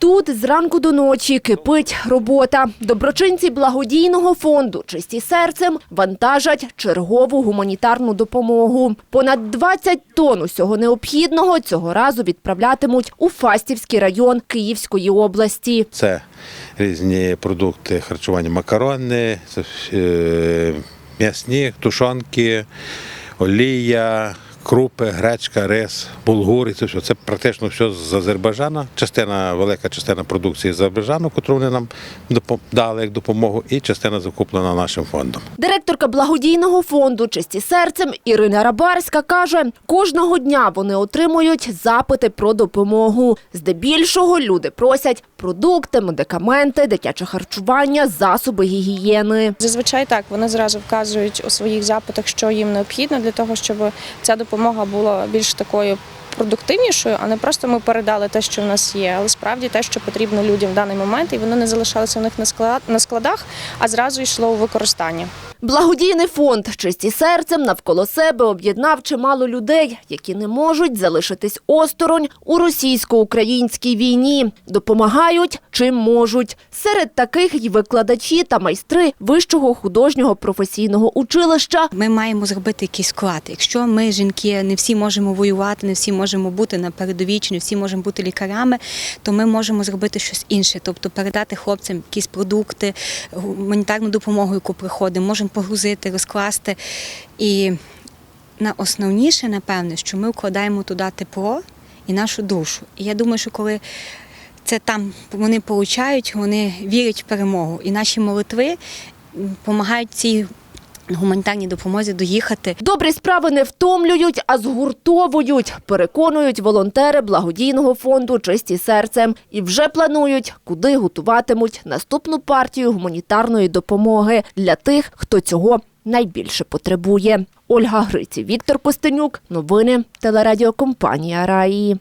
Тут зранку до ночі кипить робота. Доброчинці благодійного фонду «Чисті серцем» вантажать чергову гуманітарну допомогу. Понад 20 тонн усього необхідного цього разу відправлятимуть у Фастівський район Київської області. Це різні продукти харчування, макарони, е, м'ясні, тушонки, олія, крупи, гречка, рис, булгур. і Це все. Це практично все з Азербайджана. Частина, велика частина продукції з Азербайджану, яку вони нам дали як допомогу, і частина закуплена нашим фондом. Директорка благодійного фонду «Чисті серцем» Ірина Рабарська каже, кожного дня вони отримують запити про допомогу. Здебільшого люди просять продукти, медикаменти, дитяче харчування, засоби гігієни. Зазвичай так вони зразу вказують у своїх запитах, що їм необхідно для того, щоб ця допомога була більш такою продуктивнішою, а не просто ми передали те, що в нас є, але справді те, що потрібно людям в даний момент, і воно не залишалося у них на склад- на складах, а зразу йшло у використання. Благодійний фонд «Чисті серцем» навколо себе об'єднав чимало людей, які не можуть залишитись осторонь у російсько-українській війні. Допомагають чим можуть. Серед таких й викладачі та майстри Вищого художнього професійного училища. Ми маємо зробити якийсь вклад. Якщо ми, жінки, не всі можемо воювати, не всі можемо бути на передовій, чи не всі можемо бути лікарями, то ми можемо зробити щось інше, тобто передати хлопцям якісь продукти, гуманітарну допомогу, яку приходить, можемо погрузити, розкласти. І найосновніше, напевне, що ми вкладаємо туди тепло і нашу душу. І я думаю, що коли це там вони получають, вони вірять в перемогу. І наші молитви допомагають цій гуманітарній допомозі доїхати. Добрі справи не втомлюють, а згуртовують, переконують волонтери благодійного фонду «Чисті серцем» і вже планують, куди готуватимуть наступну партію гуманітарної допомоги для тих, хто цього найбільше потребує. Ольга Гриці, Віктор Костенюк. Новини телерадіокомпанія Раї.